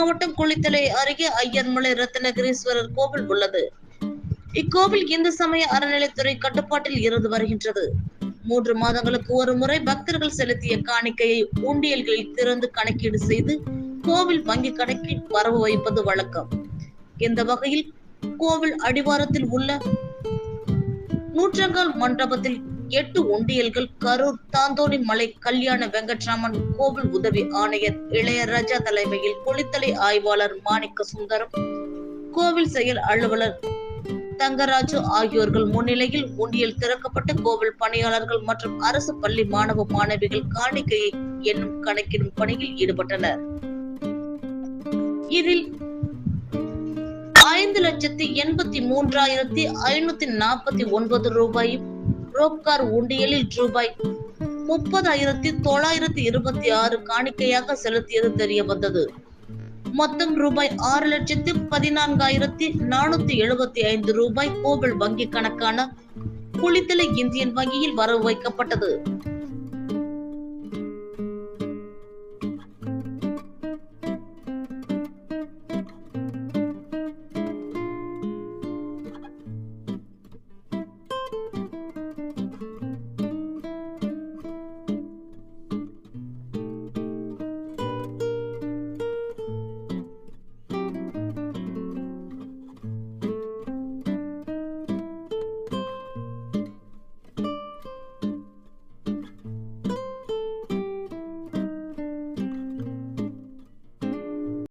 மாவட்டம் குளித்தலை அருகே ஐயர்மலை ரத்னகிரீஸ்வரர் கோவில் உள்ளது. இக்கோவில் இந்து சமய அறநிலைத்துறை கட்டுப்பாட்டில் இருந்து வருகின்றது. மூன்று மாதங்களுக்கு ஒரு முறை பக்தர்கள் செலுத்திய காணிக்கையை உண்டியல்களில் திறந்து கணக்கீடு செய்து கோவில் வங்கி கணக்கில் வரவு வைப்பது வழக்கம். இந்த வகையில் கோவில் அடிவாரத்தில் உள்ள நூற்றங்கால் மண்டபத்தில் எட்டு ஒண்டியல்கள் கரூர் தாந்தோணி மலை கல்யாண வெங்கட்ராமன் கோவில் உதவி ஆணையர் இளையராஜா தலைமையில் குளித்தலை ஆய்வாளர் மாணிக்க சுந்தரம் கோவில் செயல் அலுவலர் தங்கராஜு ஆகியோர்கள் முன்னிலையில் உண்டியல் திறக்கப்பட்ட கோவில் பணியாளர்கள் மற்றும் அரசு பள்ளி மாணவ மாணவிகள் காணிக்கையை என்னும் கணக்கிடும் பணியில் ஈடுபட்டனர். இதில் ஐந்து லட்சத்தி எண்பத்தி மூன்றாயிரத்தி ஐநூத்தி நாற்பத்தி ஒன்பது ரூபாயும் ரோப்கார் உண்டியலில் ரூபாய் முப்பதாயிரத்தி தொள்ளாயிரத்தி இருபத்தி ஆறு காணிக்கையாக செலுத்தியது தெரிய வந்தது மொத்தம் ரூபாய் ஆறு லட்சத்தி பதினான்காயிரத்தி நானூத்தி எழுபத்தி ஐந்து ரூபாய் கோவில் வங்கி கணக்கான குளித்தலை இந்தியன் வங்கியில் வரவு வைக்கப்பட்டது.